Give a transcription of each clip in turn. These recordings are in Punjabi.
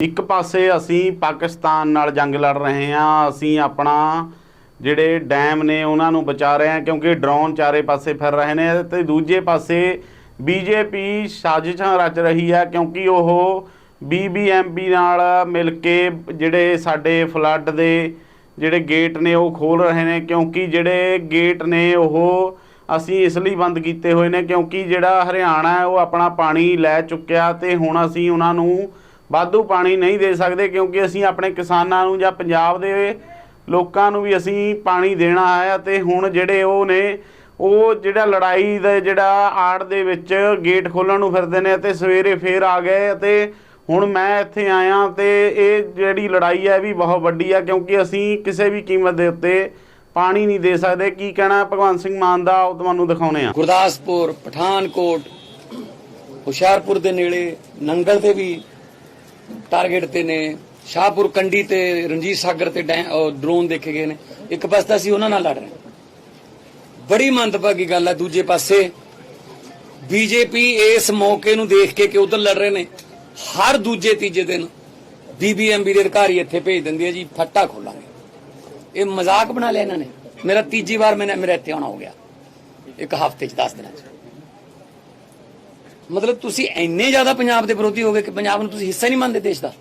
ਇੱਕ ਪਾਸੇ ਅਸੀਂ ਪਾਕਿਸਤਾਨ ਨਾਲ ਜੰਗ ਲੜ ਰਹੇ ਹਾਂ, ਅਸੀਂ ਆਪਣਾ ਜਿਹੜੇ ਡੈਮ ਨੇ ਉਹਨਾਂ ਨੂੰ ਬਚਾ ਰਹੇ ਹਾਂ ਕਿਉਂਕਿ ਡਰੋਨ ਚਾਰੇ ਪਾਸੇ ਫਿਰ ਰਹੇ ਨੇ ਤੇ ਦੂਜੇ ਪਾਸੇ ਬੀਜੇਪੀ ਸਾਜ਼ਿਸ਼ਾਂ ਰਚ ਰਹੀ ਹੈ ਕਿਉਂਕਿ ਉਹ ਬੀਬੀਐਮਬੀ ਨਾਲ ਮਿਲ ਕੇ ਜਿਹੜੇ ਸਾਡੇ ਫਲੱਡ ਦੇ ਜਿਹੜੇ ਗੇਟ ਨੇ ਉਹ ਖੋਲ ਰਹੇ ਨੇ ਕਿਉਂਕਿ ਜਿਹੜੇ ਗੇਟ ਨੇ ਉਹ ਅਸੀਂ ਇਸ ਲਈ ਬੰਦ ਕੀਤੇ ਹੋਏ ਨੇ ਕਿਉਂਕਿ ਜਿਹੜਾ ਹਰਿਆਣਾ ਹੈ ਉਹ ਆਪਣਾ ਪਾਣੀ ਲੈ ਚੁੱਕਿਆ ਤੇ ਹੁਣ ਅਸੀਂ ਉਹਨਾਂ ਨੂੰ ਵਾਧੂ ਪਾਣੀ ਨਹੀਂ ਦੇ ਸਕਦੇ ਕਿਉਂਕਿ ਅਸੀਂ ਆਪਣੇ ਕਿਸਾਨਾਂ ਨੂੰ ਜਾਂ ਪੰਜਾਬ ਦੇ ਲੋਕਾਂ ਨੂੰ ਵੀ ਅਸੀਂ ਪਾਣੀ ਦੇਣਾ ਹੈ ਅਤੇ ਹੁਣ ਜਿਹੜੇ ਉਹ ਨੇ, ਉਹ ਜਿਹੜਾ ਲੜਾਈ ਦਾ ਜਿਹੜਾ ਆੜ ਦੇ ਵਿੱਚ ਗੇਟ ਖੋਲਣ ਨੂੰ ਫਿਰਦੇ ਨੇ ਅਤੇ ਸਵੇਰੇ ਫੇਰ ਆ ਗਏ ਅਤੇ ਹੁਣ ਮੈਂ ਇੱਥੇ ਆਇਆ ਤੇ ਇਹ ਜਿਹੜੀ ਲੜਾਈ ਹੈ ਵੀ ਬਹੁਤ ਵੱਡੀ ਆ ਕਿਉਂਕਿ ਅਸੀਂ ਕਿਸੇ ਵੀ ਕੀਮਤ ਦੇ ਉੱਤੇ ਪਾਣੀ ਨਹੀਂ ਦੇ ਸਕਦੇ। ਕੀ ਕਹਿਣਾ ਭਗਵੰਤ ਸਿੰਘ ਮਾਨ ਦਾ? ਉਹ ਤੁਹਾਨੂੰ ਦਿਖਾਉਣੇ ਆ ਗੁਰਦਾਸਪੁਰ, ਪਠਾਨਕੋਟ, ਹੁਸ਼ਿਆਰਪੁਰ ਦੇ ਨੇੜੇ, ਨੰਗਲ ਤੇ ਵੀ ਟਾਰਗੇਟ ਤੇ ਨੇ, ਸ਼ਾਹਪੁਰ ਕੰਡੀ ਤੇ ਰਣਜੀਤ ਸਾਗਰ ਤੇ ਡੈ- ਡਰੋਨ ਦੇਖੇ ਗਏ ਨੇ। ਇੱਕ ਪਾਸੇ ਤਾਂ ਅਸੀਂ ਉਹਨਾਂ ਨਾਲ ਲੜ ਰਹੇ ਬੜੀ ਮੰਦਭਾਗੀ ਗੱਲ ਹੈ ਦੂਜੇ ਪਾਸੇ ਬੀਜੇਪੀ ਇਸ ਮੌਕੇ ਨੂੰ ਦੇਖ ਕੇ ਕਿ ਉਧਰ ਲੜ ਰਹੇ ਨੇ। ਹਰ ਦੂਜੇ ਤੀਜੇ ਦਿਨ ਬੀਬੀਐਮਬੀ ਦੇ ਅਧਿਕਾਰੀ ਇੱਥੇ ਭੇਜ ਦਿੰਦੀ ਹੈ ਜੀ, ਫੱਟਾ ਖੋਲਾਂਗੇ। ਇਹ ਮਜ਼ਾਕ ਬਣਾ ਲਿਆ ਇਹਨਾਂ ਨੇ। ਮੇਰਾ ਤੀਜੀ ਵਾਰ ਮੈਨੇ ਮੇਰਾ ਇੱਥੇ ਆਉਣਾ ਹੋ ਗਿਆ। ਇੱਕ ਹਫ਼ਤੇ ਚ 10 ਦਿਨਾਂ ਚ। ਮਤਲਬ ਤੁਸੀਂ ਇੰਨੇ ਜ਼ਿਆਦਾ ਪੰਜਾਬ ਦੇ ਵਿਰੋਧੀ ਹੋ ਗਏ ਕਿ ਪੰਜਾਬ ਨੂੰ ਤੁਸੀਂ ਹਿੱਸਾ ਨਹੀਂ ਮੰਨਦੇ ਦੇਸ਼ ਦਾ।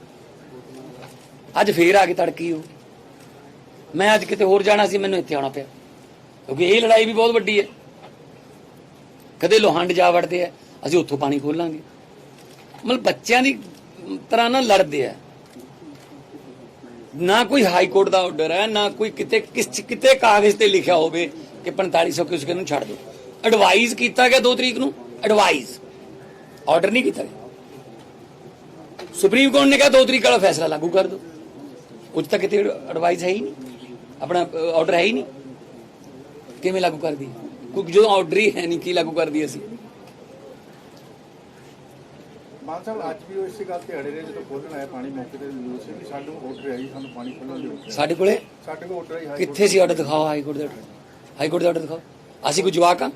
ਅੱਜ ਫੇਰ ਆ ਕੇ ਤੜਕੀ ਹੋ। ਮੈਂ ਅੱਜ ਕਿਤੇ ਹੋਰ ਜਾਣਾ ਸੀ, ਮੈਨੂੰ ਇੱਥੇ ਆਉਣਾ ਪਿਆ। ਕਿਉਂਕਿ ਇਹ ਲੜਾਈ ਵੀ ਬਹੁਤ ਵੱਡੀ ਹੈ। ਕਦੇ ਲੋਹੰਡ ਜਾ ਵੜਦੇ ਆ, ਅਸੀਂ ਉੱਥੋਂ ਪਾਣੀ ਖੋਲਾਂਗੇ ਮਤਲਬ ਬੱਚਿਆਂ ਦੀ ਤਰ੍ਹਾਂ ਨਾ ਲੜਦੇ ਆ। ਨਾ ਕੋਈ ਹਾਈ ਕੋਰਟ ਦਾ ਆਰਡਰ ਹੈ, ਨਾ ਕੋਈ ਕਿਤੇ ਕਿਸ ਕਿਤੇ ਕਾਗਜ਼ ਤੇ ਲਿਖਿਆ ਹੋਵੇ ਕਿ 4500 ਕਿਸ ਨੂੰ ਛੱਡ ਦਿਓ ਐਡਵਾਈਜ਼ ਕੀਤਾ ਗਿਆ 2 ਤਰੀਕ ਨੂੰ ਐਡਵਾਈਜ਼ ਆਰਡਰ ਨਹੀਂ ਕੀਤਾ ਗਿਆ। ਸੁਪਰੀਮ ਕੋਰਟ ਨੇ ਕਿਹਾ 2 ਤਰੀਕ ਵਾਲਾ ਫੈਸਲਾ ਲਾਗੂ ਕਰ ਦਿਓ। ਉੱਚ ਤੱਕ ਕਿਤੇ ਐਡਵਾਈਜ਼ ਹੈ ਹੀ ਨਹੀਂ। ਆਪਣਾ ਆਰਡਰ ਹੈ ਹੀ ਨਹੀਂ। ਕਿਵੇਂ ਲਾਗੂ ਕਰ ਦੀ ਕਿਉਂਕਿ ਜਦੋਂ ਆਰਡਰ ਹੀ ਹੈ ਨਹੀਂ ਕੀ ਲਾਗੂ ਕਰ ਦੀ ਅਸੀਂ? ਮਾਨ ਸਾਹਿਬ ਅੱਜ ਵੀ ਉਹ ਇਸੇ ਗੱਲ ਤੇ ਅੜੇ ਰਹੇ ਜਦੋਂ ਖੋਲਣ ਆਇਆ ਪਾਣੀ ਮੌਕੇ ਤੇ ਨਿਊਜ਼ ਸੀ ਕਿ ਸਾਨੂੰ ਆਰਡਰ ਆਈ ਸਾਨੂੰ ਪਾਣੀ ਖੋਲਣ ਦੀ ਸਾਡੇ ਕੋਲੇ? ਸਾਡੇ ਕੋਲ ਆਰਡਰ ਆਈ ਕਿੱਥੇ ਸੀ ਆਰਡਰ ਦਿਖਾਓ ਹਾਈ ਕੋਰਟ ਦਾ ਆਰਡਰ ਹਾਈ ਕੋਰਟ ਦਾ ਆਰਡਰ ਦਿਖਾਓ। ਅਸੀਂ ਕੋਈ ਜਵਾਕ ਆ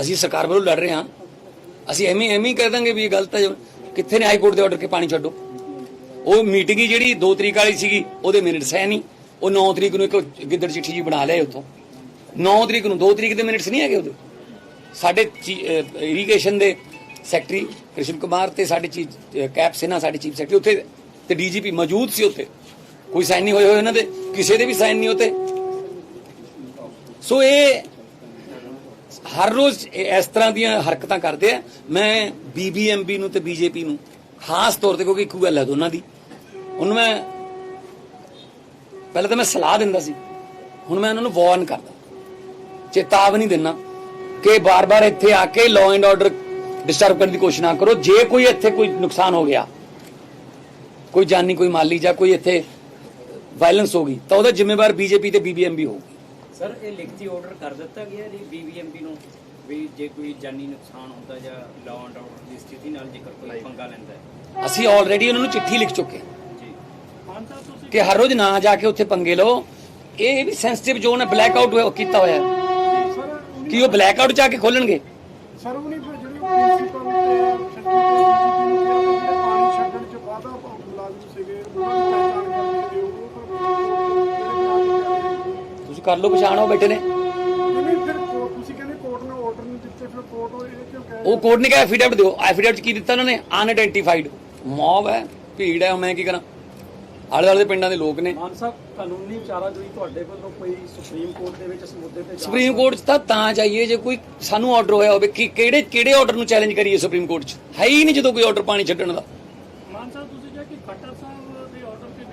ਅਸੀਂ ਸਰਕਾਰ ਵੱਲੋਂ ਲੜ ਰਹੇ ਹਾਂ। ਅਸੀਂ ਐਵੇਂ ਐਵੇਂ ਹੀ ਕਹਿ ਦਾਂਗੇ ਵੀ ਇਹ ਗਲਤ ਹੈ ਕਿੱਥੇ ਨੇ ਹਾਈ ਕੋਰਟ ਦੇ ਆਰਡਰ ਕੇ ਪਾਣੀ ਛੱਡੋ? ਉਹ ਮੀਟਿੰਗ ਹੀ ਜਿਹੜੀ 2 ਤਰੀਕ ਵਾਲੀ ਸੀਗੀ, ਉਹਦੇ ਮਿੰਟਸ ਹੈ ਨਹੀਂ। ਉਹ 9 ਤਰੀਕ ਨੂੰ ਇੱਕ ਗਿੱਦੜ ਚਿੱਠੀ ਜੀ ਬਣਾ ਲਿਆ ਉੱਥੋਂ। 9 ਤਰੀਕ ਨੂੰ 2 ਤਰੀਕ ਦੇ ਮਿੰਟਸ ਨਹੀਂ ਹੈਗੇ ਉਹਦੇ। ਸਾਡੇ ਇਰੀਗੇਸ਼ਨ ਦੇ ਸੈਕਟਰੀ ਕ੍ਰਿਸ਼ਨ ਕੁਮਾਰ ਤੇ ਸਾਡੇ ਚੀਫ ਕੈਪ ਸਿਨਾ ਸਾਡੇ ਚੀਫ ਸੈਕਟਰੀ ਉੱਥੇ ਤੇ ਡੀਜੀਪੀ ਮੌਜੂਦ ਸੀ ਉੱਥੇ। ਕੋਈ ਸਾਈਨ ਨਹੀਂ ਹੋਏ ਹੋਏ ਉਹਨਾਂ ਦੇ। ਕਿਸੇ ਦੇ ਵੀ ਸਾਈਨ ਨਹੀਂ ਉੱਥੇ। ਸੋ ਇਹ ਹਰ ਰੋਜ਼ ਇਸ ਤਰ੍ਹਾਂ ਦੀਆਂ ਹਰਕਤਾਂ ਕਰਦੇ ਆ। ਮੈਂ ਬੀਬੀਐਮਬੀ ਨੂੰ ਤੇ ਬੀਜੇਪੀ ਨੂੰ ਖਾਸ ਤੌਰ ਤੇ ਕਿਉਂਕਿ ਇੱਕੋ ਗੱਲ ਹੈ ਦੋਨਾਂ ਦੀ। ਹੁਣ ਮੈਂ ਪਹਿਲਾਂ ਤਾਂ ਮੈਂ ਸਲਾਹ ਦਿੰਦਾ ਸੀ। ਹੁਣ ਮੈਂ ਉਹਨਾਂ ਨੂੰ ਵਾਰਨ ਕਰਦਾ। ਚੇਤਾਵਨੀ ਦਿੰਦਾ ਕਿ ਬਾਰ-ਬਾਰ ਇੱਥੇ ਆ ਕੇ ਲਾਅ ਐਂਡ ਆਰਡਰ ਡਿਸਟਰਬ ਕਰਨ ਦੀ ਕੋਸ਼ਿਸ਼ ਨਾ ਕਰੋ। ਜੇ ਕੋਈ ਇੱਥੇ ਕੋਈ ਨੁਕਸਾਨ ਹੋ ਗਿਆ, ਕੋਈ ਜਾਨੀ, ਕੋਈ ਮਾਲੀ ਜਾਂ ਕੋਈ ਇੱਥੇ ਵਾਇਲੈਂਸ ਹੋ ਗਈ, ਤਾਂ ਉਹਦਾ ਜ਼ਿੰਮੇਵਾਰ ਬੀਜੇਪੀ ਤੇ ਬੀਬੀਐਮਬੀ ਹੋਊਗੀ। ਸਰ ਇਹ ਲਿਖਤੀ ਆਰਡਰ ਕਰ ਦਿੱਤਾ ਗਿਆ ਜੀ ਬੀਬੀਐਮਪੀ ਨੂੰ ਵੀ ਜੇ ਕੋਈ ਜਾਨੀ ਨੁਕਸਾਨ ਹੁੰਦਾ ਜਾਂ ਲਾਅ ਐਂਡ ਆਰਡਰ ਦੀ ਸਥਿਤੀ ਨਾਲ ਜੇਕਰ ਕੋਈ ਪੰਗਾ ਲੈਂਦਾ ਹੈ। ਅਸੀਂ ਆਲਰੇਡੀ ਉਹਨਾਂ ਨੂੰ ਚਿੱਠੀ ਲਿਖ ਚੁੱਕੇ ਹਾਂ। ਜੀ। ਮਾਨ ਸਾਹਿਬ ਤੁਸੀਂ ਕਿ ਹਰ ਰੋਜ਼ ਨਾ ਜਾ ਕੇ ਉੱਥੇ ਪੰਗੇ ਲਓ। ਇਹ ਵੀ ਸੈਂਸਿਟਿਵ ਜ਼ੋਨ ਹੈ ਬਲੈਕ ਆਊਟ ਕੀਤਾ ਹੋਇਆ। ਹੈ ਕਿ ਉਹ ਬਲੈਕ ਆਊਟ ਜਾ ਕੇ ਖੋਲਣਗੇ? ਸਰ ਉਹ ਨਹੀਂ ਫਿਰ ਜਿਹੜੀ ਪ੍ਰਿੰਸੀਪਲ ਤੇ ਪਾਣੀ ਛੱਡਣ ਚ ਵਾਧਾ ਲਾਜ਼ਮ ਸੀਗੇ ਉਹਨਾਂ ਦੀ ਪਹਿਚਾਣ ਕਰਨ ਸੀਗੇ ਉਹ ਤੁਸੀਂ ਕਰ ਲਓ ਪਛਾਣ ਉਹ ਬੈਠੇ ਨੇ। ਨਹੀਂ ਫਿਰ ਕੋਰਟ ਤੁਸੀਂ ਕਹਿੰਦੇ ਕੋਰਟ ਨੇ ਆਰਡਰ ਨਹੀਂ ਦਿੱਤੇ ਫਿਰ ਕੋਰਟ ਉਹ ਇਹ ਕਿਉਂ ਕਹਿ ਉਹ ਕੋਰਟ ਨੇ ਕਿਹਾ ਐਫੀਡੈਵਿਟ ਦਿਓ। ਐਫੀਡੈਵਿਟ ਕੀ ਦਿੱਤਾ ਉਹਨਾਂ ਨੇ? ਅਨਆਇਡੈਂਟੀਫਾਈਡ ਮੌਬ ਹੈ ਭੀੜ ਹੈ ਮੈਂ ਕੀ ਕਰਾਂ? ਆਲੇ ਦੁਆਲੇ ਦੇ ਪਿੰਡਾਂ ਦੇ ਲੋਕ ਨੇ। ਮਾਨ ਸਾਹਿਬ ਕਾਨੂੰਨੀ ਚਾਰਾਜੋਈ ਤੁਹਾਡੇ ਵੱਲੋਂ ਕੋਈ ਸੁਪਰੀਮ ਕੋਰਟ ਦੇ ਵਿੱਚ ਇਸ ਮੁੱਦੇ ਤੇ ਜਾਂਚ- ਸੁਪਰੀਮ ਕੋਰਟ 'ਚ ਤਾਂ ਤਾਂ ਚਾਹੀਏ ਜੇ ਕੋਈ ਸਾਨੂੰ ਆਰਡਰ ਹੋਇਆ ਹੋਵੇ ਕਿ ਕਿਹੜੇ ਕਿਹੜੇ ਆਰਡਰ ਨੂੰ ਚੈਲੰਜ ਕਰੀਏ ਸੁਪਰੀਮ ਕੋਰਟ 'ਚ? ਹੈ ਹੀ ਨਹੀਂ ਜਦੋਂ ਕੋਈ ਆਰਡਰ ਪਾਣੀ ਛੱਡਣ ਦਾ।